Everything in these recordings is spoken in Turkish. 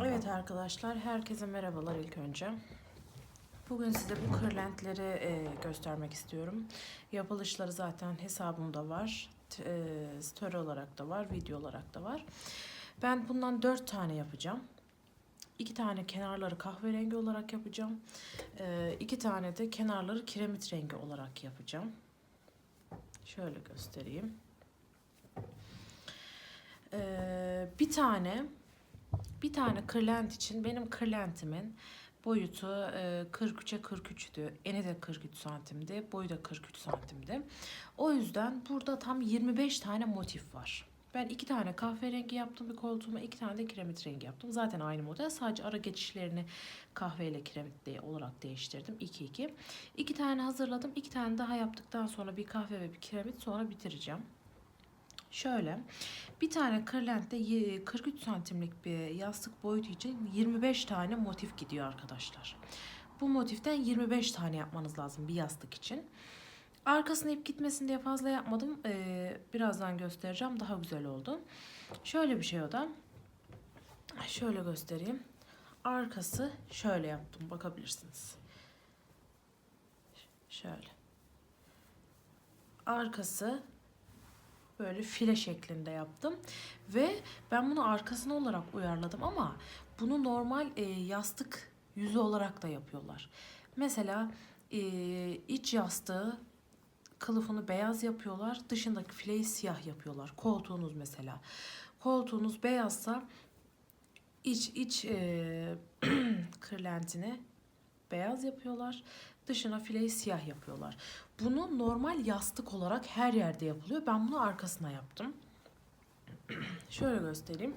Evet arkadaşlar, herkese merhabalar ilk önce. Bugün size bu kırlentleri e, göstermek istiyorum. Yapılışları zaten hesabımda var. E, story olarak da var, video olarak da var. Ben bundan dört tane yapacağım. İki tane kenarları kahverengi olarak yapacağım. E, iki tane de kenarları kiremit rengi olarak yapacağım. Şöyle göstereyim. E, bir tane bir tane kırlent için benim kırlentimin boyutu e, 43'e 43'tü. Eni de 43 santimdi. Boyu da 43 santimdi. O yüzden burada tam 25 tane motif var. Ben iki tane kahverengi yaptım bir koltuğuma, iki tane de kiremit rengi yaptım. Zaten aynı model. Sadece ara geçişlerini kahve ile kiremit olarak değiştirdim. 2 2. İki tane hazırladım. iki tane daha yaptıktan sonra bir kahve ve bir kiremit sonra bitireceğim. Şöyle bir tane kırlentte y- 43 santimlik bir yastık boyutu için 25 tane motif gidiyor arkadaşlar. Bu motiften 25 tane yapmanız lazım bir yastık için. Arkasını ip gitmesin diye fazla yapmadım. Ee, birazdan göstereceğim. Daha güzel oldu. Şöyle bir şey o da. Şöyle göstereyim. Arkası şöyle yaptım. Bakabilirsiniz. Şöyle. Arkası böyle file şeklinde yaptım ve ben bunu arkasına olarak uyarladım ama bunu normal e, yastık yüzü olarak da yapıyorlar. Mesela e, iç yastığı kılıfını beyaz yapıyorlar, dışındaki fileyi siyah yapıyorlar. Koltuğunuz mesela. Koltuğunuz beyazsa iç iç e, kırlentini beyaz yapıyorlar. Dışına fileyi siyah yapıyorlar. Bunu normal yastık olarak her yerde yapılıyor. Ben bunu arkasına yaptım. Şöyle göstereyim.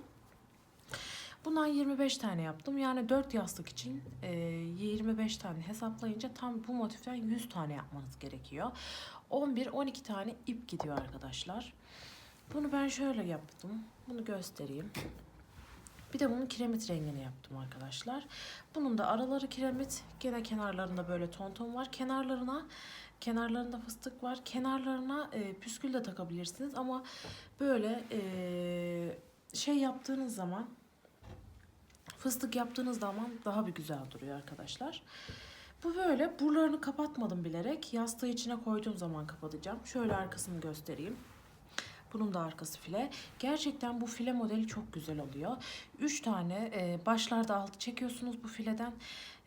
Bundan 25 tane yaptım. Yani 4 yastık için e, 25 tane hesaplayınca tam bu motiften 100 tane yapmanız gerekiyor. 11-12 tane ip gidiyor arkadaşlar. Bunu ben şöyle yaptım. Bunu göstereyim. Bir de bunun kiremit rengini yaptım arkadaşlar. Bunun da araları kiremit. Gene kenarlarında böyle ton ton var. Kenarlarına kenarlarında fıstık var. Kenarlarına e, püskül de takabilirsiniz ama böyle e, şey yaptığınız zaman fıstık yaptığınız zaman daha bir güzel duruyor arkadaşlar. Bu böyle buralarını kapatmadım bilerek. Yastığı içine koyduğum zaman kapatacağım. Şöyle arkasını göstereyim. Bunun da arkası file. Gerçekten bu file modeli çok güzel oluyor. 3 tane e, başlarda altı çekiyorsunuz bu fileden.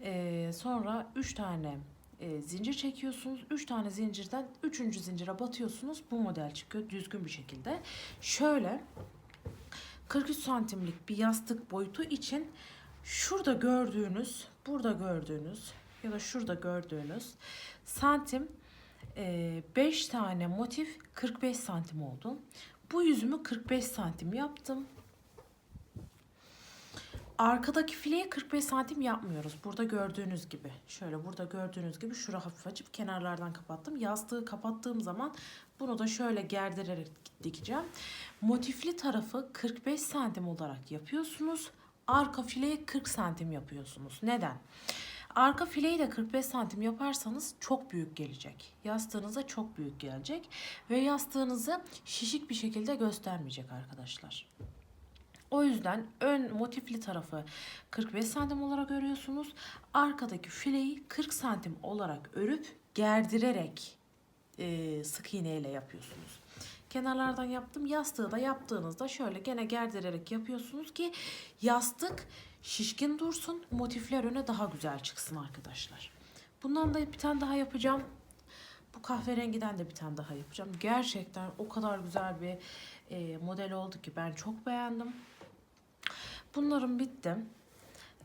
E, sonra 3 tane e, zincir çekiyorsunuz. 3 tane zincirden 3. zincire batıyorsunuz. Bu model çıkıyor düzgün bir şekilde. Şöyle 43 santimlik bir yastık boyutu için şurada gördüğünüz, burada gördüğünüz ya da şurada gördüğünüz santim 5 tane motif 45 santim oldu. Bu yüzümü 45 santim yaptım. Arkadaki fileye 45 santim yapmıyoruz. Burada gördüğünüz gibi. Şöyle burada gördüğünüz gibi şura hafif açıp kenarlardan kapattım. Yastığı kapattığım zaman bunu da şöyle gerdirerek dikeceğim. Motifli tarafı 45 santim olarak yapıyorsunuz. Arka fileyi 40 santim yapıyorsunuz. Neden? Arka fileyi de 45 santim yaparsanız çok büyük gelecek. Yastığınıza çok büyük gelecek. Ve yastığınızı şişik bir şekilde göstermeyecek arkadaşlar. O yüzden ön motifli tarafı 45 santim olarak örüyorsunuz. Arkadaki fileyi 40 santim olarak örüp gerdirerek e, sık iğne ile yapıyorsunuz. Kenarlardan yaptım. Yastığı da yaptığınızda şöyle gene gerdirerek yapıyorsunuz ki yastık şişkin dursun. Motifler öne daha güzel çıksın arkadaşlar. Bundan da bir tane daha yapacağım. Bu kahverengiden de bir tane daha yapacağım. Gerçekten o kadar güzel bir e, model oldu ki ben çok beğendim. Bunlarım bitti.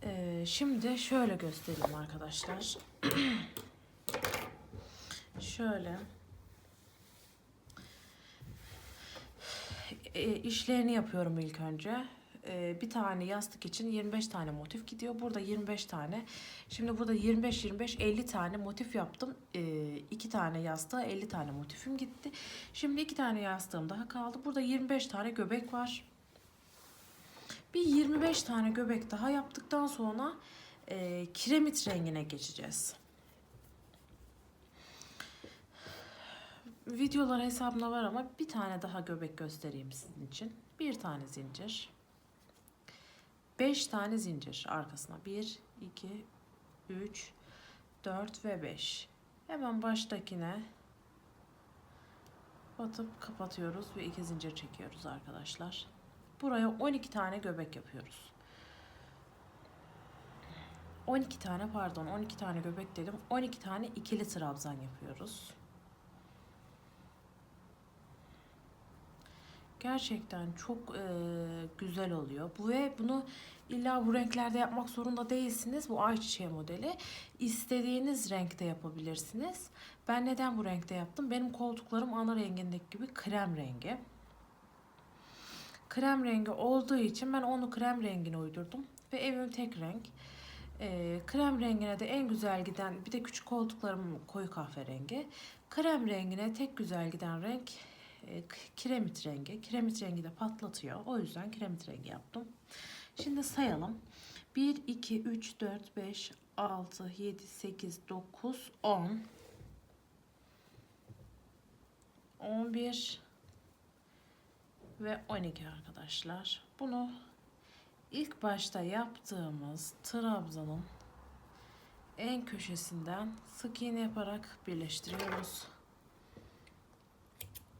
E, şimdi şöyle göstereyim arkadaşlar. şöyle. E, işlerini yapıyorum ilk önce. E, bir tane yastık için 25 tane motif gidiyor. Burada 25 tane. Şimdi burada 25 25 50 tane motif yaptım. E, iki tane yastığa 50 tane motifim gitti. Şimdi iki tane yastığım daha kaldı. Burada 25 tane göbek var. Bir 25 tane göbek daha yaptıktan sonra e, kiremit rengine geçeceğiz. Videolar hesabımda var ama bir tane daha göbek göstereyim sizin için. Bir tane zincir. 5 tane zincir arkasına. 1, 2, 3, 4 ve 5. Hemen baştakine batıp kapatıyoruz ve iki zincir çekiyoruz arkadaşlar. Buraya 12 tane göbek yapıyoruz. 12 tane pardon 12 tane göbek dedim. 12 tane ikili trabzan yapıyoruz. Gerçekten çok e, güzel oluyor. Bu ve bunu illa bu renklerde yapmak zorunda değilsiniz. Bu ayçiçeği modeli. İstediğiniz renkte yapabilirsiniz. Ben neden bu renkte yaptım? Benim koltuklarım ana rengindeki gibi krem rengi. Krem rengi olduğu için ben onu krem rengine uydurdum. Ve evim tek renk. E, krem rengine de en güzel giden bir de küçük koltuklarım koyu kahverengi. Krem rengine tek güzel giden renk e, kiremit rengi. Kiremit rengi de patlatıyor. O yüzden kiremit rengi yaptım. Şimdi sayalım. 1, 2, 3, 4, 5, 6, 7, 8, 9, 10. 11 ve 12 arkadaşlar. Bunu ilk başta yaptığımız trabzanın en köşesinden sık iğne yaparak birleştiriyoruz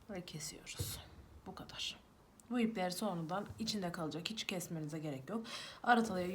ve kesiyoruz. Bu kadar. Bu ipler sonradan içinde kalacak. Hiç kesmenize gerek yok. Aratalıya